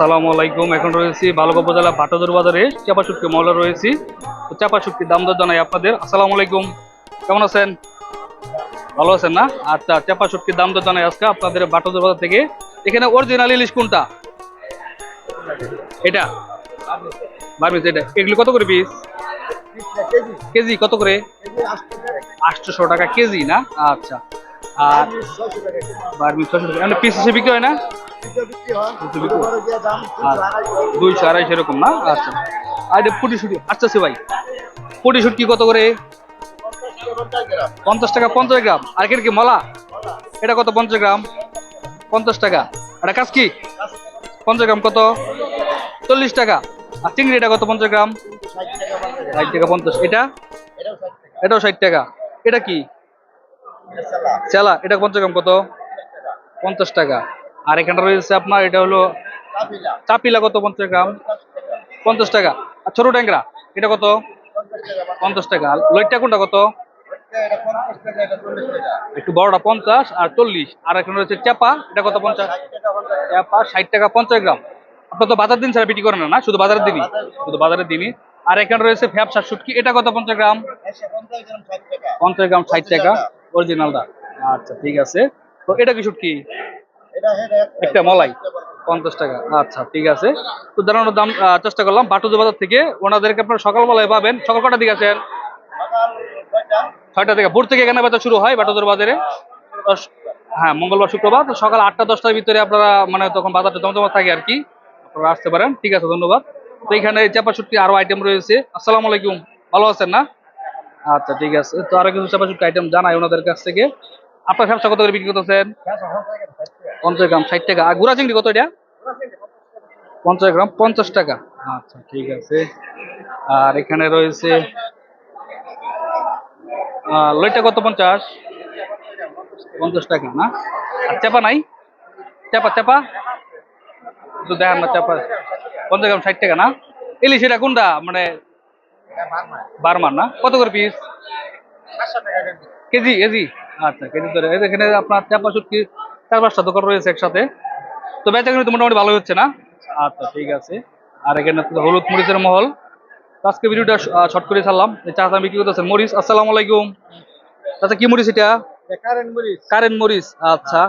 আসসালামু আলাইকুম। এখন রয়েছি বালুকা উপজেলা ভাটদুর বাজারে। চাপা শুটকি মহলে রয়েছি। তো চাপা শুটকির দাম দর জানাই আপনাদের। আসসালামু আলাইকুম। কেমন আছেন? ভালো আছেন না? আচ্ছা চাপা শুটকির দাম দর জানাই আজকে আপনাদের ভাটদুর বাজার থেকে। এখানে অরিজিনাল ইলিশ কোনটা? এটা? বারমিস এটা। এগুলো কত করে পিস কেজি, কত করে? আটশোশো টাকা। কেজি না? আচ্ছা। আর বারমিস ছশো টাকা। মানে পিস হিসেবে বিক্রি হয় না? দুইশো, আড়াইশো এরকম না? আচ্ছা। আর এটা ফুটি শুটি আচ্ছা ভাই ফুটি শুটকি কত করে? পঞ্চাশ টাকা, পঞ্চাশ গ্রাম। আর এখানে কি মলা? এটা কত, পঞ্চাশ গ্রাম? পঞ্চাশ টাকা। এটা কাজ কি? পঞ্চাশ গ্রাম কত? চল্লিশ টাকা। আর চিংড়ি এটা কত, পঞ্চাশ গ্রাম? ষাট টাকা, পঞ্চাশ। এটা? এটাও ষাট টাকা। এটা কি? চেলা, এটা পঞ্চাশ গ্রাম কত? পঞ্চাশ টাকা। আর এখানটা রয়েছে আপনার, এটা হলো চাপিলা কত পঞ্চাশ গ্রাম? পঞ্চাশ টাকা। আর ছোট ট্যাংরা, এটা কত? পঞ্চাশ টাকা। লইটটা কোনটা কত? একটু বড়টা পঞ্চাশ আর চল্লিশ। আর এখানে রয়েছে চাপা এটা কত পঞ্চাশ? চাপা ষাট টাকা, পঞ্চাশ গ্রাম। আপনার তো বাজার দিন ছাড়া বিক্রি করেন না না? শুধু বাজারের দিনই। শুধু বাজারের দিনই। আর এখানে রয়েছে ফ্যাপসা শুটকি, এটা কত পঞ্চাশ গ্রাম? পঞ্চাশ গ্রাম ষাট টাকা। অরিজিনালটা আচ্ছা ঠিক আছে। তো এটা কি শুটকি একটা মলাই। পঞ্চাশ টাকা। আচ্ছা ঠিক আছে। তো জানানোর দাম চেষ্টা করলাম বাটুজো বাজার থেকে। ওনাদেরকে আপনারা সকালবেলায় পাবেন। সকাল কটার দিকে আছেন? ছয়টা। থেকে। ভোর থেকে এখানে বেচা শুরু হয় বাটুজোর বাজারে হ্যাঁ মঙ্গলবার শুক্রবার। সকাল আটটা দশটার ভিতরে আপনারা মানে তখন বাজারটা জমজমা থাকে আর কি। আপনারা আসতে পারেন। ঠিক আছে ধন্যবাদ। তো এখানে চাপা শুটকি আরও আইটেম রয়েছে। আসসালামু আলাইকুম। ভালো আছেন না? আচ্ছা ঠিক আছে। তো আরও কিছু চাপা শুটকি আইটেম জানাই ওনাদের কাছ থেকে? আপনার ব্যবসা কত করে বিক্রি করতেছেন? পঞ্চাশ গ্রাম, ষাট টাকা। আর গুড়া চিংড়ি কত এটা? পঞ্চাশ গ্রাম, পঞ্চাশ টাকা। আচ্ছা ঠিক আছে। আর এখানে রয়েছে লইটা কত পঞ্চাশ? পঞ্চাশ টাকা, না? আর চাপা নাই? চাপা চাপা? দেখান না, চাপা। পঞ্চাশ গ্রাম, ষাট টাকা, না? ইলিশ এটা কোনটা? মানে বারমান না? কত করে পিস কেজি কেজি? আচ্ছা কেজি ধরে। এখানে আপনার চাপা শুটকি চার পাঁচটা দোকান রয়েছে একসাথে। তো বেচা কিন্তু মোটামুটি ভালো হচ্ছে না? আচ্ছা ঠিক আছে। আর এখানে হলুদ মরিচের মহল। আজকে ভিডিওটা শর্ট করে ছাড়লাম। এই চা বিক্রি করতেছেন মরিচ। আসসালামু আলাইকুম। আচ্ছা কি মরিচ এটা? কারেন্ট মরিচ। আচ্ছা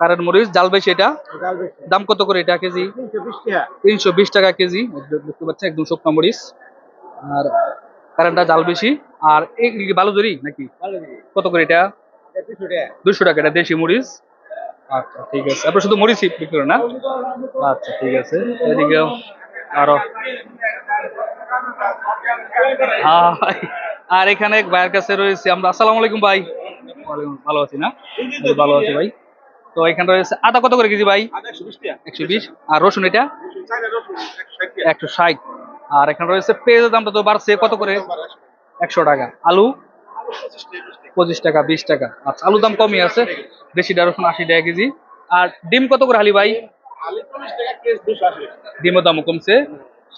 কারেন্ট মরিচ। জাল বেশি এটা? দাম কত করে এটা কেজি? তিনশো বিশ টাকা কেজি। দেখতে পাচ্ছেন একদম শুকনো মরিচ। আর কারেন্টটা জাল বেশি। আর এই কি বালুজরি নাকি? কত করে এটা? দুশো টাকা। এটা দেশি মরিচ? আচ্ছা ঠিক আছে। আপনার শুধু মরিচ বিক্রি করেন না? আচ্ছা ঠিক আছে। এদিকেও আরও। আর এখানে এক ভাইয়ের কাছে রয়েছে আমরা আসসালামু আলাইকুম ভাই। ওয়ালাইকুম, ভালো আছি না? ভালো আছি ভাই। তো এখানে রয়েছে আদা কত করে কেজি ভাই? একশো বিশ আর রসুন এটা? একশো ষাট। আর এখানে রয়েছে পেঁয়াজের দামটা তো বাড়ছে কত করে? একশো টাকা। আলু? পঁচিশ টাকা বিশ টাকা। আচ্ছা আলুর দাম কমই আছে বেশি রসুন আশি টাকা কেজি। আর ডিম কত করে হালি ভাই? ডিমের দামও কমছে।